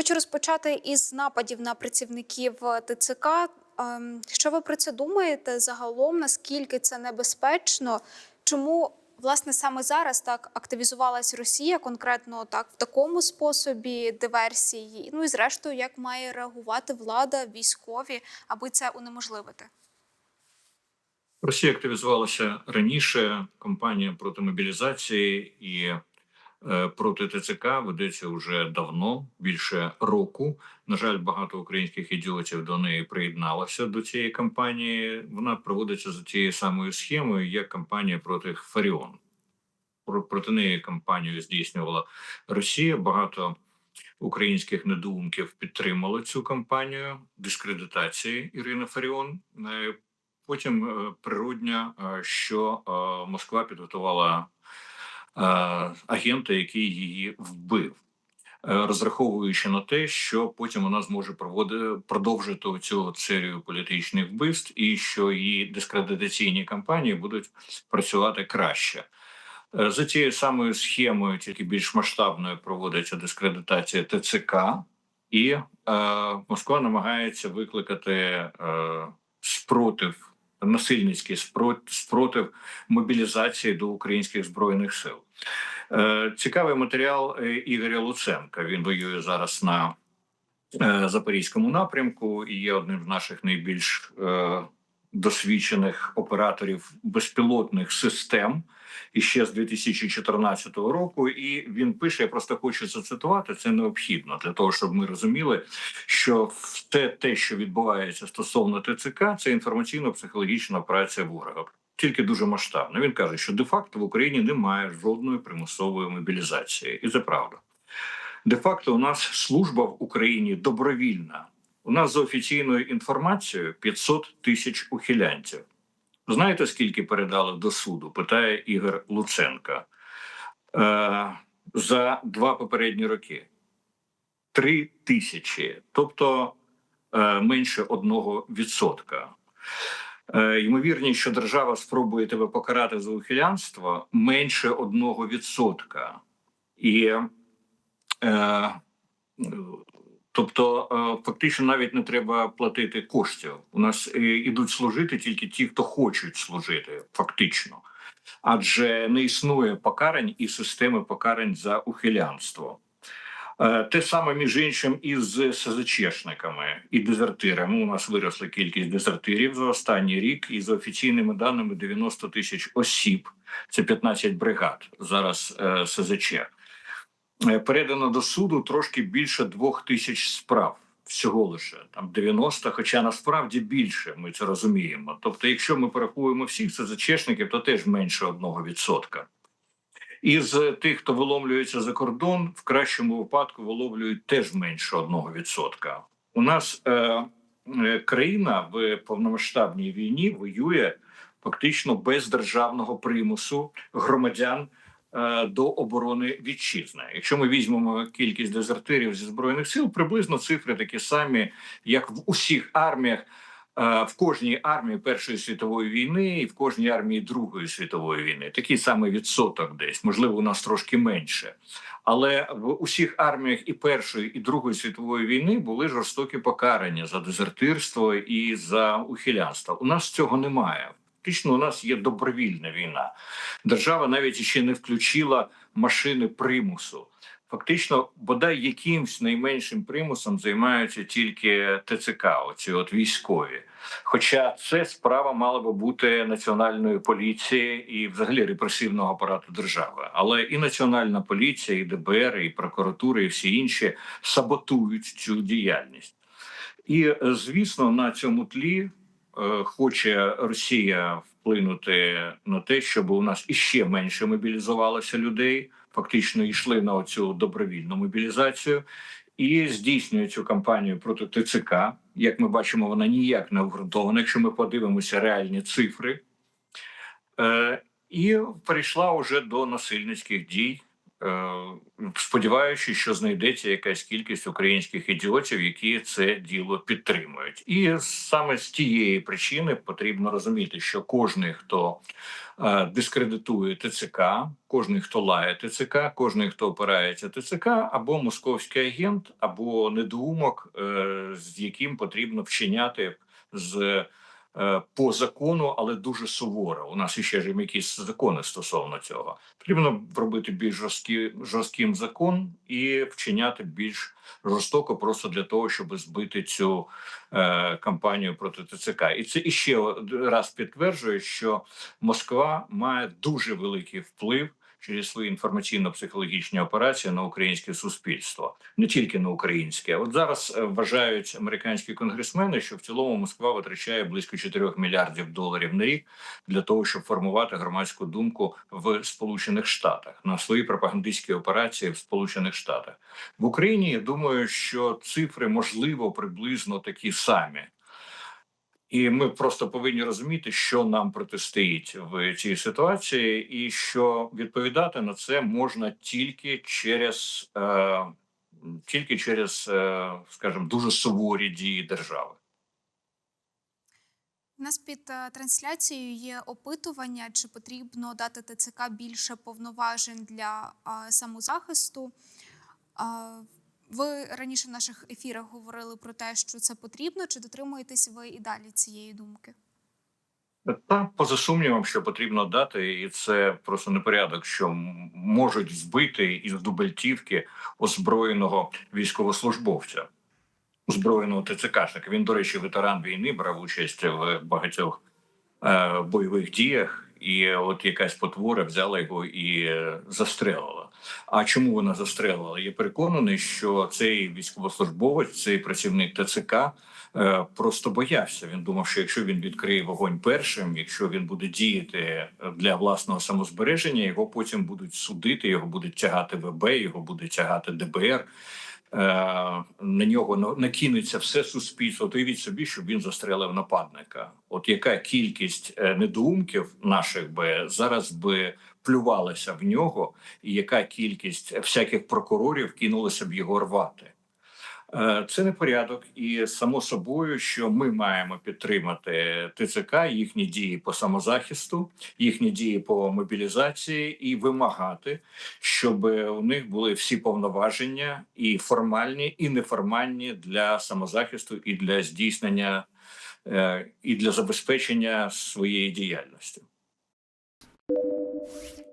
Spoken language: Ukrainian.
Хочу розпочати із нападів на працівників ТЦК. Ем, Що ви про це думаєте загалом? Наскільки це небезпечно? Чому власне саме зараз так активізувалась Росія, конкретно так в такому способі диверсії? Ну і зрештою, як має реагувати влада, військові, аби це унеможливити? Росія активізувалася раніше. Кампанія проти мобілізації і е, проти ТЦК ведеться вже давно, більше року. На жаль, багато українських ідіотів до неї приєдналося до цієї кампанії. Вона проводиться за тією самою схемою, як кампанія проти Фаріон. Про- Проти неї кампанію здійснювала Росія. Багато українських недоумків підтримали цю кампанію дискредитації Ірини Фаріон. Е, Потім е, природня, е, що е, Москва підготувала е, агента, який її вбив, е, розраховуючи на те, що потім вона зможе проводити продовжити цю серію політичних вбивств, і що її дискредитаційні кампанії будуть працювати краще. Е, За цією самою схемою, тільки більш масштабною, проводиться дискредитація ТЦК, і е, Москва намагається викликати е, спротив насильницький спротив, мобілізації до українських збройних сил. Е, цікавий матеріал е, Ігоря Луценка. Він воює зараз на е, запорізькому напрямку і є одним з наших найбільш досвідчених операторів безпілотних систем. І ще з 2014 року, і він пише: я просто хочу зацитувати. Це необхідно для того, щоб ми розуміли, що все те, що відбувається стосовно ТЦК, це інформаційно-психологічна операція ворога. Тільки дуже масштабна. Він каже, що де-факто в Україні немає жодної примусової мобілізації, і це правда. Де-факто, у нас служба в Україні добровільна. У нас за офіційною інформацією 500 тисяч ухилянців. Знаєте, скільки передали до суду? Питає Ігор Луценка. Е, за два попередні роки. Три тисячі, тобто е, менше одного відсотка. Е, ймовірність, що держава спробує тебе покарати за ухилянство менше одного відсотка. І е, Тобто, е, фактично навіть не треба платити коштів. У нас е, ідуть служити тільки ті, хто хочуть служити, фактично. Адже не існує покарань і системи покарань за ухилянство. Е, Те саме між іншим і з СЗЧшниками і дезертирами. У нас виросла кількість дезертирів за останній рік, і за офіційними даними 90 тисяч осіб. Це 15 бригад зараз СЗЧ. Е, передано до суду трошки більше двох тисяч справ. Всього лише там 90, хоча насправді більше ми це розуміємо. Тобто, якщо ми порахуємо всіх СЗЧшників, то теж менше одного відсотка. Із тих, хто виломлюється за кордон, в кращому випадку виловлюють теж менше одного відсотка. У нас е, е, країна в повномасштабній війні воює фактично без державного примусу громадян до оборони вітчизни. Якщо ми візьмемо кількість дезертирів зі збройних сил, приблизно цифри такі самі, як в усіх арміях. е, В кожній армії Першої світової війни і в кожній армії Другої світової війни такий самий відсоток, десь можливо, у нас трошки менше. Але в усіх арміях і Першої, і Другої світової війни були жорстокі покарання за дезертирство і за ухилянство. У нас цього немає. Фактично, у нас є добровільна війна. Держава навіть ще не включила машини примусу. Фактично, бодай якимсь найменшим примусом займаються тільки ТЦК, оці от військові. Хоча це справа мала би бути національної поліції і, взагалі, репресивного апарату держави. Але і національна поліція, і ДБР, і прокуратура, і всі інші саботують цю діяльність. І е, звісно, на цьому тлі хоче Росія вплинути на те, щоб у нас іще менше мобілізувалося людей, фактично йшли на цю добровільну мобілізацію. І здійснює цю кампанію проти ТЦК. Як ми бачимо, вона ніяк не обґрунтована, якщо ми подивимося реальні цифри. Е, і перейшла вже до насильницьких дій е, сподіваючись, що знайдеться якась кількість українських ідіотів, які це діло підтримують. І саме з тієї причини потрібно розуміти, що кожний, хто е, дискредитує ТЦК, кожний, хто лає ТЦК, кожний, хто опирається ТЦК, або московський агент, або недоумок, е, з яким потрібно вчиняти з е, по закону, але дуже суворо. У нас іще ж якісь закони стосовно цього. Потрібно робити більш жорсткі, жорстким закон і вчиняти більш жорстоко, просто для того, щоб збити цю е, кампанію проти ТЦК. І це іще раз підтверджує, що Москва має дуже великий вплив через свої інформаційно-психологічні операції на українське суспільство, не тільки на українське. От зараз е, вважають американські конгресмени, що в цілому Москва витрачає близько 4 мільярдів доларів на рік для того, щоб формувати громадську думку в Сполучених Штатах на свої пропагандистські операції в Сполучених Штатах в Україні. Я думаю, що цифри можливо приблизно такі самі. І ми просто повинні розуміти, що нам протистоїть в цій ситуації, і що відповідати на це можна тільки через, е, тільки через, е, скажімо, дуже суворі дії держави. У нас під е, трансляцією є опитування, чи потрібно дати ТЦК більше повноважень для а, самозахисту. А, ви раніше в наших ефірах говорили про те, що це потрібно. Чи дотримуєтесь ви і далі цієї думки? Та поза сумнівом, що потрібно дати, і це просто непорядок, що можуть збити із дубельтівки озброєного військовослужбовця, озброєного ТЦКшника. Він, до речі, ветеран війни брав участь в багатьох е, бойових діях, і от якась потвора взяла його і е, застрелила. А чому вона застрелила? Я переконаний, що цей військовослужбовець, цей працівник ТЦК е, просто боявся. Він думав, що якщо він відкриє вогонь першим, якщо він буде діяти для власного самозбереження, його потім будуть судити, його будуть тягати ВБ, його буде тягати ДБР. Е, на нього на- накинеться все суспільство. Уявіть собі, щоб він застрелив нападника. От яка кількість е, недоумків наших би зараз би плювалася в нього, і яка кількість всяких прокурорів кинулася б його рвати. Е, Це не порядок, і само собою, що ми маємо підтримати ТЦК, їхні дії по самозахисту, їхні дії по мобілізації і вимагати, щоб у них були всі повноваження, і формальні, і неформальні для самозахисту, і для здійснення, е, і для забезпечення своєї діяльності. Thank you.